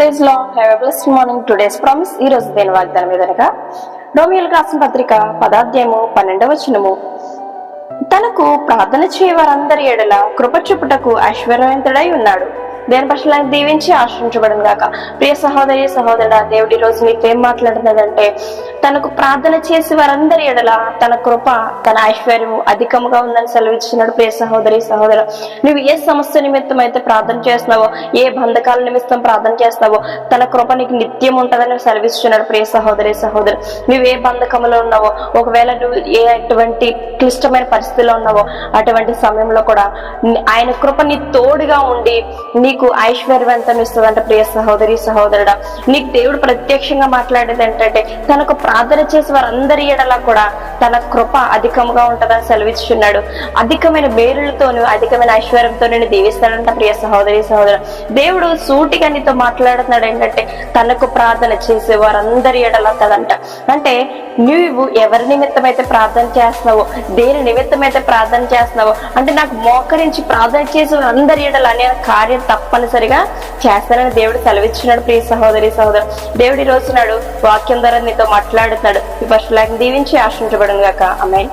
ప్రైజ్లో have blessed morning today's promise ఈ రోజు దేని వాగ్దానం మీదనగా రోమియోలకు రాసిన పత్రిక పదాధ్యాయము పన్నెండవ చినము తనకు ప్రార్థన చేయవారందరి ఎడల కృప చూపుటకు ఐశ్వర్యవంతుడై ఉన్నాడు. దేని పట్ల దీవించి ఆశ్రయించబడింది గాక. ప్రియ సహోదరి సహోదరుడా దేవుడి రోజు నీతో ఏం మాట్లాడుతున్నదంటే తనకు ప్రార్థన చేసి వారందరి ఎడల తన కృప తన ఐశ్వర్యము అధికముగా ఉందని సెలవిచ్చినాడు ప్రియ సహోదరి సహోదరు. నువ్వు ఏ సమస్య నిమిత్తం అయితే ప్రార్థన చేస్తున్నావో ఏ బంధకాల నిమిత్తం ప్రార్థన చేస్తున్నావో తన కృప నీకు నిత్యం ఉంటుందని సెలవిస్తున్నాడు ప్రియ సహోదరి సహోదరు. నువ్వు ఏ బంధకంలో ఉన్నావో ఒకవేళ నువ్వు ఏ అటువంటి క్లిష్టమైన పరిస్థితిలో ఉన్నావో అటువంటి సమయంలో కూడా ఆయన కృప నీ తోడుగా ఉండి నీకు ఐశ్వర్యవంతం ఇస్తుందంట ప్రియ సహోదరి సహోదరుడా. నీకు దేవుడు ప్రత్యక్షంగా మాట్లాడేది ఏంటంటే తనకు ప్రార్థన చేసే వారందరి ఎడలా కూడా తన కృప అధికముగా ఉంటుందని సెలవిస్తున్నాడు అధికమైన మేలులతోను అధికమైన ఐశ్వర్యంతో నేను దీవిస్తాడంట ప్రియ సహోదరి సహోదరు. దేవుడు సూటిగా నీతో మాట్లాడుతున్నాడు ఏంటంటే తనకు ప్రార్థన చేసే వారందరి ఎడలా కదంట. అంటే నువ్వు ఎవరి నిమిత్తం అయితే ప్రార్థన చేస్తున్నావో దేని నిమిత్తం అయితే ప్రార్థన చేస్తున్నావో అంటే నాకు మోకరించి ప్రార్థన చేసే అందరి ఎడల అనే కార్యం తప్పనిసరిగా చేస్తానని దేవుడు సెలవిచ్చినాడు ప్రియ సహోదరి సహోదరు. దేవుడు ఈ రోజునాడు వాక్యం ద్వారా నీతో మాట్లాడుతున్నాడు. ఈ దీవించి ఆశ్రయించబడిన గాక అమ్మాయి